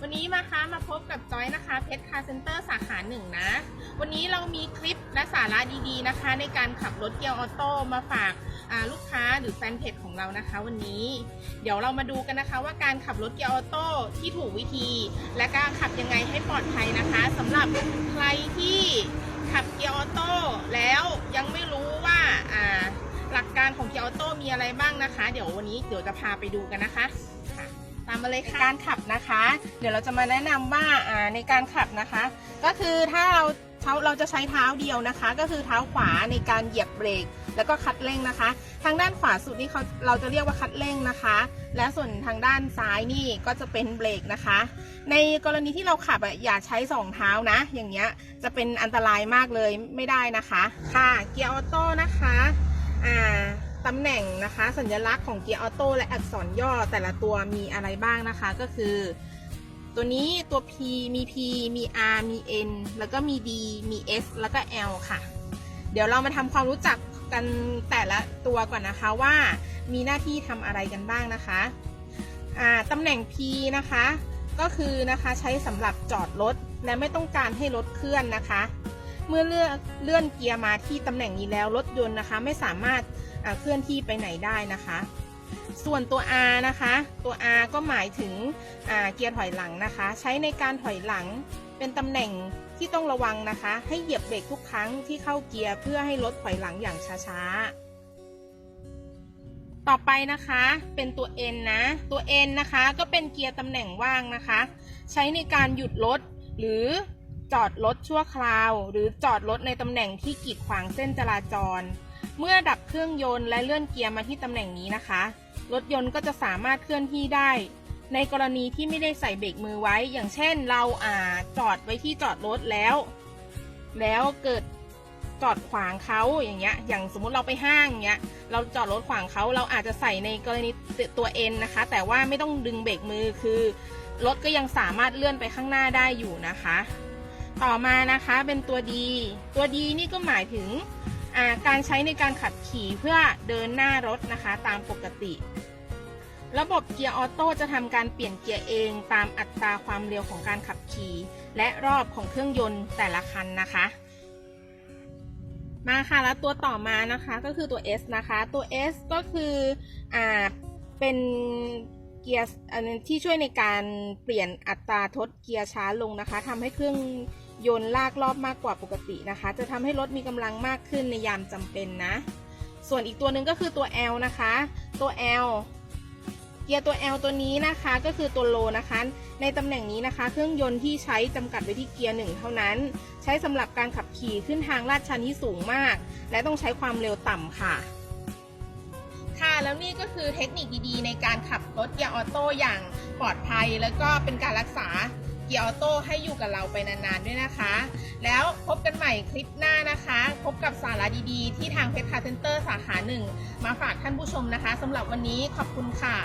วันนี้มาคะมาพบกับจอยนะคะเพชรคาร์เซ็นเตอร์สาขาหนึ่งนะ วันนี้เรามีคลิปและสาระดีๆนะคะ ในการขับรถเกียร์ออโต้มาฝากลูกค้าหรือแฟนเพจของเรานะคะ วันนี้ เดี๋ยวเรามาดูกันนะคะว่าการขับรถเกียร์ออโต้ที่ถูกวิธี และก็ขับยังไงให้ปลอดภัยนะคะสำหรับใครที่ขับเกียร์ออโต้แล้วยังไม่รู้ว่าอ่าหลักการของเกียร์ออโต้มีอะไรบ้างนะคะ เดี๋ยววันนี้เดี๋ยวจะพาไปดูกันนะคะค่ะ ตามมาเลยค่ะ การขับนะคะ เดี๋ยวเราจะมาแนะนำว่าอ่าในการขับนะคะ ก็คือถ้าเราเท้าเราจะใช้เท้าเดียวนะคะ ก็คือเท้าขวาในการเหยียบเบรกแล้วก็คัดเร่งนะคะ ทางด้านขวาสุดนี่เขาเราจะเรียกว่าคัดเร่งนะคะ และส่วนทางด้านซ้ายนี่ก็จะเป็นเบรกนะคะ ในกรณีที่เราขับอะอย่าใช้สองเท้านะ อย่างเงี้ยจะเป็นอันตรายมากเลยไม่ได้นะคะ ค่ะเกียร์ออโต้นะคะอ่า ตำแหน่งนะคะ สัญลักษณ์ของเกียร์ออโต้และอักษรย่อแต่ละตัวมีอะไรบ้างนะคะ ก็คือ ตัวนี้ตัว P มี P มี R มี N แล้วก็มี D มี S แล้วก็ L ค่ะ เดี๋ยวเรามาทำความรู้จักกันแต่ละตัวก่อนนะคะว่ามีหน้าที่ทำอะไรกันบ้างนะคะตำแหน่ง P นะคะ ก็คือนะคะใช้สำหรับจอดรถและไม่ต้องการให้รถเคลื่อนนะคะ เมื่อเลื่อนเลื่อนเกียร์มาที่ตำแหน่งนี้แล้วรถยนต์นะคะ ไม่สามารถเคลื่อนที่ไปไหนได้นะคะ ส่วนตัว R นะคะ ตัว R ก็หมายถึงเกียร์ถอยหลังนะคะ ใช้ในการถอยหลังเป็นตำแหน่งที่ต้องระวังนะคะ ให้เหยียบเบรกทุกครั้งที่เข้าเกียร์เพื่อให้รถถอยหลังอย่างช้าๆ ต่อไปนะคะเป็นตัว N นะ ตัว N นะคะก็เป็นเกียร์ตำแหน่งว่างนะคะ ใช้ในการหยุดรถหรือ จอดรถชั่วคราว หรือจอดรถในตำแหน่งที่กีดขวางเส้นจราจร เมื่อดับเครื่องยนต์และเลื่อนเกียร์มาที่ตำแหน่งนี้นะคะ รถยนต์ก็จะสามารถเคลื่อนที่ได้ ในกรณีที่ไม่ได้ใส่เบรกมือไว้ อย่างเช่น เราอาจอดไว้ที่จอดรถแล้ว แล้วเกิดจอดขวางเขาอย่างเงี้ย อย่างสมมุติเราไปห้างเงี้ย เราจอดรถขวางเขาเราอาจจะใส่ในกรณีตัวเอ็นนะคะ แต่ว่าไม่ต้องดึงเบรกมือคือรถก็ยังสามารถเลื่อนไปข้างหน้าได้อยู่นะคะ ต่อมานะคะเป็นตัวดีตัวดีนี่ก็หมายถึงการใช้ในการขับขี่เพื่อเดินหน้ารถนะคะตามปกติ ระบบเกียร์ออโต้จะทำการเปลี่ยนเกียร์เองตามอัตราความเร็วของการขับขี่ และรอบของเครื่องยนต์แต่ละคันนะคะ มาค่ะแล้วตัวต่อมานะคะก็คือตัว S นะคะตัว S ก็คืออ่าเป็นเกียร์ที่ช่วยในการเปลี่ยนอัตราทดเกียร์ช้าลงนะคะทำให้เครื่อง ยนต์ลากรอบมากกว่าปกตินะคะ จะทำให้รถมีกำลังมากขึ้นในยามจำเป็นนะ ส่วนอีกตัวหนึ่งก็คือตัว L นะคะ ตัว L เกียร์ตัว L ตัวนี้นะคะก็คือตัวโลนะคะ ในตำแหน่งนี้นะคะ เครื่องยนต์ที่ใช้จำกัดไว้ที่เกียร์หนึ่งเท่านั้น ใช้สำหรับการขับขี่ขึ้นทางลาดชันที่สูงมาก และต้องใช้ความเร็วต่ำค่ะ ค่ะแล้วนี่ก็คือเทคนิคดีๆ ในการขับรถเกียร์ออโต้อย่างปลอดภัย แล้วก็เป็นการรักษา เกียร์ออโต้ให้อยู่กับเราไปนานๆด้วยนะคะ แล้วพบกันใหม่คลิปหน้านะคะ พบกับสาระดีๆ ที่ทางเพชรคาเซนเตอร์สาขาหนึ่งมาฝากท่านผู้ชมนะคะสำหรับวันนี้ขอบคุณค่ะ